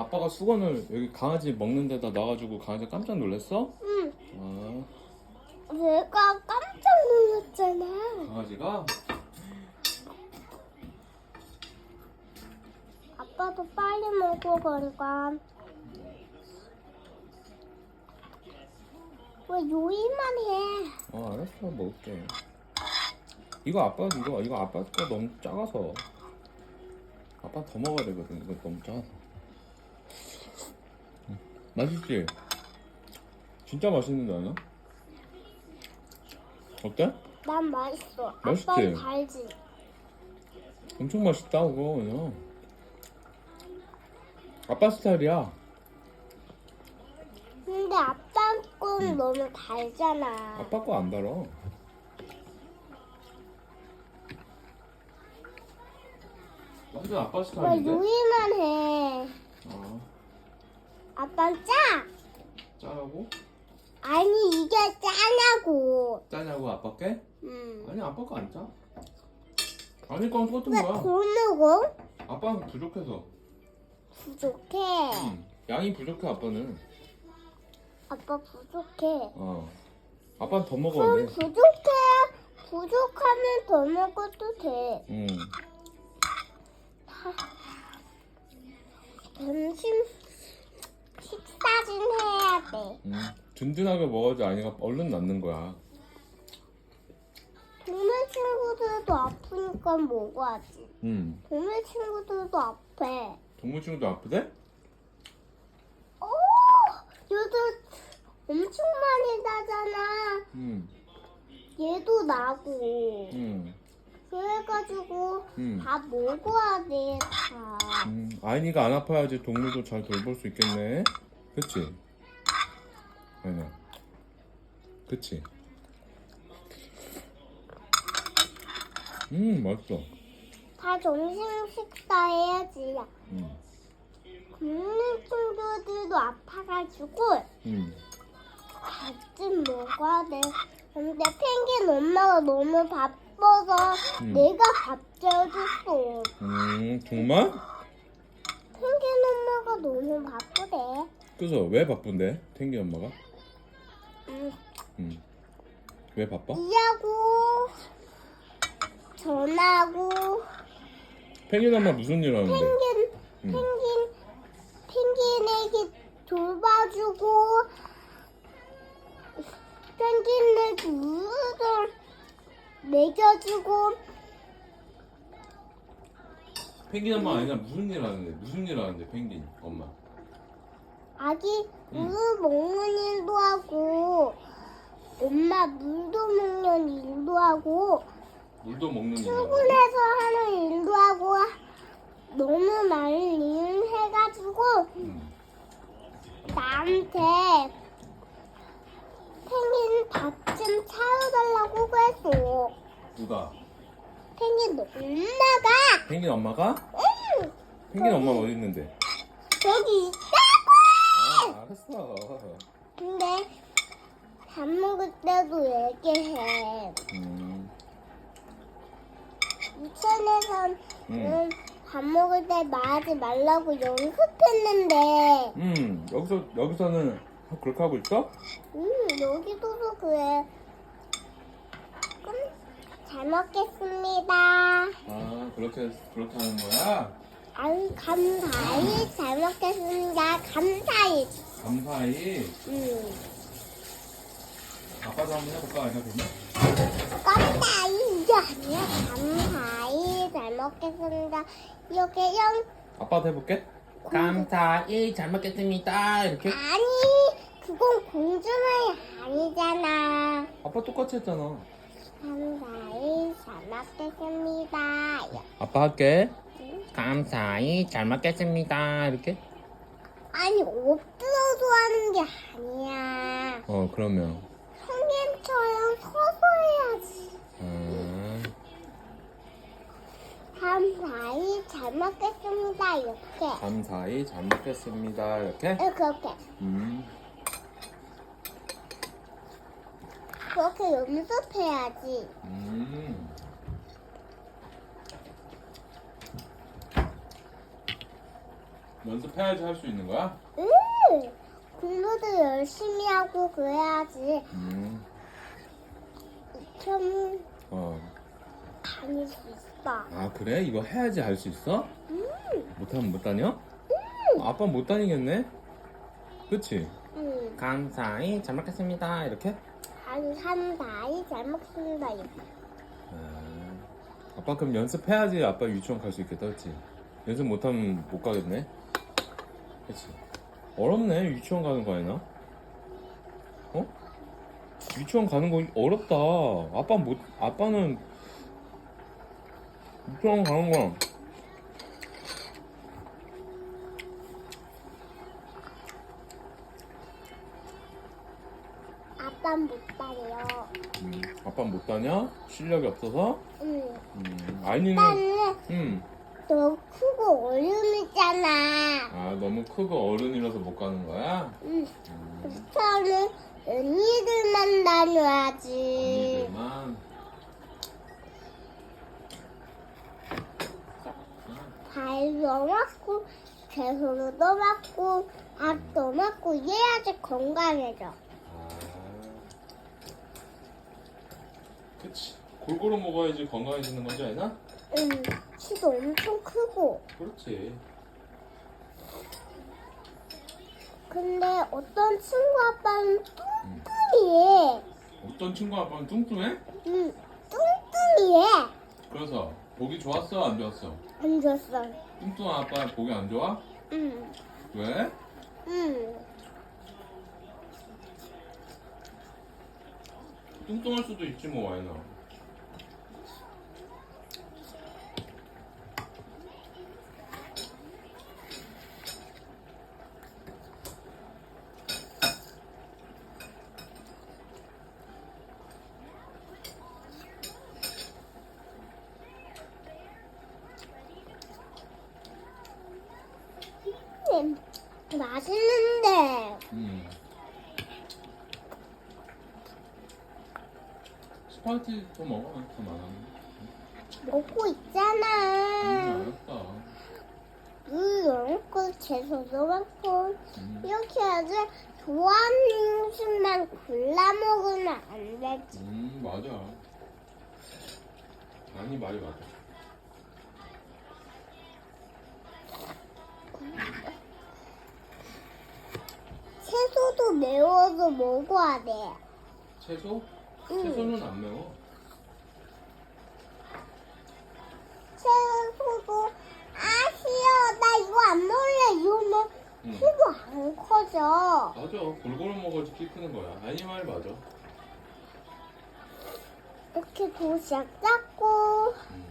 아빠가 수건을 여기 강아지 먹는 데다 놔가지고 강아지 깜짝 놀랐어? 응. 아 내가 깜짝 놀랐잖아. 강아지가? 아빠도 빨리 먹어 그러니까. 왜 요리만 해? 어 알았어 먹을게 이거 아빠 이거 이거 아빠 거 너무 작아서 아빠 더 먹어야 되거든 이거 너무 작아서 음, 맛있지? 진짜 맛있는데 아니야? 어때? 난 맛있어. 맛있지? 아빠는 달지. 엄청 맛있다 그거 그냥 아빠 스타일이야 근데 아빠 건 너무 달잖아. 아빠 거 안 달아 완전 아빠 왜 스타일인데? 요리만 해? 어 아빠는 짜. 짜라고? 아니 이게 짜냐고. 짜냐고 아빠 께? 음. 아니 아빠 거 안 짜. 아니 건 똑같은 왜 거야. 고르고 아빠는 부족해서. 부족해? 응. 양이 부족해 아빠는. 아빠 부족해. 어. 아빠는 더 먹어야 그럼 돼. 부족해. 부족하면 더 먹어도 돼. 응. 점심 식 사좀 해야 돼. 응. 든든하게 먹어야지 아니가 얼른 낫는 거야. 동네 친구들도 아프니까 먹어야지. 응. 동네 친구들도 아파. 동물 친구도 아프대? 오, 얘도 엄청 많이 나잖아. 응. 얘도 나고. 응. 그래가지고 응. 다 먹어야 돼, 다. 음, 아이니가 안 아파야지 동물도 잘 돌볼 수 있겠네. 그치? 아니야. 그치? 음, 맛있어. 다 점심 식사 해야지. 음, 동네 친구들도 아파가지고 음. 같이 먹어야 돼. 근데 펭귄 엄마가 너무 바빠서 음. 내가 밥 재워줬어. 음, 정말? 펭귄 엄마가 너무 바쁘대. 그래서 왜 바쁜데? 탱기 엄마가? 음, 음. 왜 바빠? 일하고 전화하고 펭귄 엄마 무슨 일 하는데? 펭귄 음. 펭귄 펭귄에게 돌봐주고 펭귄에게 우유를 먹여주고 펭귄 엄마 아니라 무슨 일 하는데? 무슨 일 하는데 펭귄 엄마? 아기 음. 우유 먹는 일도 하고 엄마 물도 먹는 일도 하고 물도 먹는 일? 출근해서 하는 일도 하고 너무 많은 일을 해가지고 음. 나한테 펭귄 밥 좀 사여달라고 했어. 누가? 펭귄 엄마가 펭귄 엄마가? 응 펭귄 엄마 어디 있는데? 여기 있다 알았어. 근데 밥 먹을 때도 얘기해. 음. 유치원에서는 음. 밥 먹을 때 말하지 말라고 연습했는데, 음, 여기서 여기서는 그렇게 하고 있어? 음 여기서도 그래. 그럼 잘 먹겠습니다. 아, 그렇게 그렇게 하는 거야? 아유 감사히 잘 먹겠습니다. 감사히. 감사히 음 아빠도 한번 해볼까 아니야 그러면? 감사히 이게 아니야. 감사히 잘 먹겠습니다. 이렇게 영 아빠도 해볼게. 감사히 잘 먹겠습니다. 이렇게. 아니 그건 공주말이 아니잖아. 아빠 똑같이 했잖아. 감사히 잘 먹겠습니다. 아빠 할게. 감사히 잘 먹겠습니다. 이렇게. 아니 엎드려서 하는 게 아니야. 어, 그러면. 성인처럼 서서 해야지. 음, 감사히 잘 먹겠습니다. 이렇게. 감사히 잘 먹겠습니다. 이렇게. 이렇게 이렇게. 음, 그렇게 연습해야지. 음. 연습해야지 할 수 있는 거야? 응. 공부도 열심히 하고 그래야지 음. 좀 어. 다닐 수 있어. 아 그래? 이거 해야지 할 수 있어? 응. 못하면 못 다녀? 아빠 못 다니겠네? 그치? 응. 감사히 잘 먹겠습니다 이렇게? 한 3, 4일 잘 먹습니다. 이거. 아, 아빠 그럼 연습해야지 아빠 유치원 갈 수 있겠다 그치? 연습 못하면 못 가겠네? 그치? 어렵네 유치원 가는 거 아니나? 어? 유치원 가는 거 어렵다 아빠 못 아빠는 유치원 가는 거 아빠는 못 다녀요. 음, 아빠 못 다녀? 실력이 없어서? 응. 음, 아이니는 아빠는 음, 너 크고 어른이잖아. 아 너무 크고 어른이라서 못 가는 거야? 응. 음, 부터는 언니들만 다녀야지. 언니들만 발도 맞고 개소리도 맞고 밥도 맞고 이래야지 건강해져. 아, 그치 골고루 먹어야지 건강해지는 거지 아이나? 응. 키도 엄청 크고. 그렇지 근데 어떤 친구 아빠는 뚱뚱이해. 어떤 친구 아빠는 뚱뚱해? 응. 뚱뚱이해. 그래서 보기 좋았어 안 좋았어? 안 줬어. 뚱뚱한 아빠 보기 안 좋아? 응. 왜? 응. 뚱뚱할 수도 있지 뭐 아이나 음, 맛있는데. 음. 스파게티 더 먹어 더 많아 먹고 음, 있잖아. 알았다 물 넣고 채소도 많고 음, 이렇게 해야지 좋아하는 음식만 골라 먹으면 안 되지. 음 맞아 아니 말이 맞아 매워도 먹어야 돼. 채소? 응. 채소는 안 매워 채소도 아 싫어 나 이거 안 먹을래 이러면 응. 키도 안 커져. 맞아 골고루 먹어야지 키 크는 거야 아니 말 맞아 이렇게 도시락 닦고 음,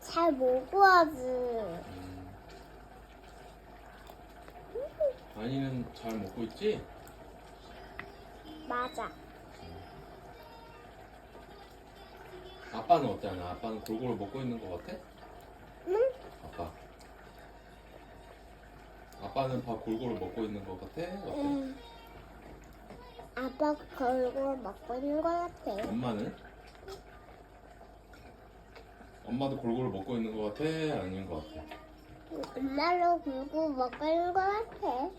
잘 먹어야지. 음. 아니는 잘 먹고 있지? 맞아. 아빠는 어때? 아빠는 골고루 먹고 있는 거 같아? 응? 아빠 아빠는 밥 골고루 먹고 있는 거 같아? 어때? 응. 아빠 걸고 먹고 있는 것 같아. 엄마는? 엄마도 골고루 먹고 있는 거 같아? 아닌 거 같아? 엄마로 먹고 있는 것 같아. 음.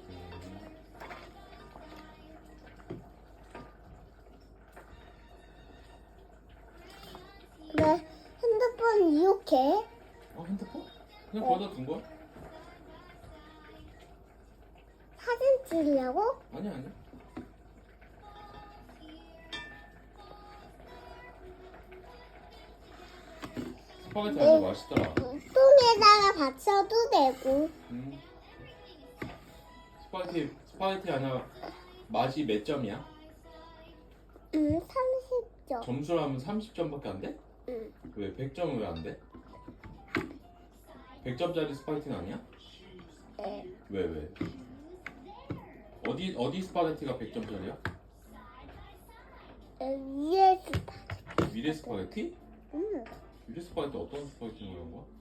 왜 핸드폰 이렇게? 어 핸드폰? 그냥 거기다 둔 거야? 사진 찍으려고? 아니 아니 스파게티 아주 맛있더라 똥에다가 받쳐도 되고. 음. 스파게티 스파게티 아니야 맛이 몇 점이야? 응, 30점. 점수라면 30점밖에 안 돼? 응. 왜 100점은 왜 안 돼? 100점짜리 스파게티는 아니야? 네. 왜 왜? 어디 어디 스파게티가 100점짜리야? 위에 미래 스파게티? 응. 미래 스파게티 어떤 스파게티 먹는 거야?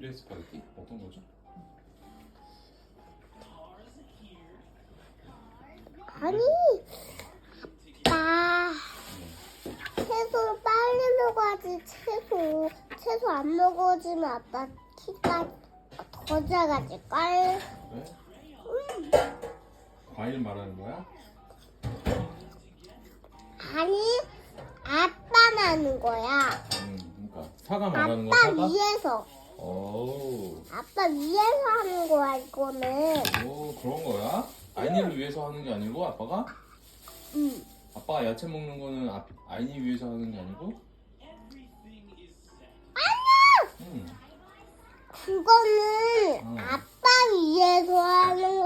미래 스파게티? 어떤 거죠? 아니, 아빠 채소 빨리 먹어야지 채소. 채소 안 먹어주면 아빠 키가 더 작아질걸. 왜? 과일 말하는 거야? 아니, 아빠 하는 거야. 음, 그러니까 사과 말하는 거 아빠 사과? 위에서. 오, 아빠 위에서 하는 거야, 이거는. 오 그런 거야? 아이니를 위해서 하는 게 아니고 아빠가? 응. 아빠가 야채 먹는 거는 아, 아이니 위해서 하는 게 아니고? 아니야! 음, 그거는 음. 아빠 위에서 하는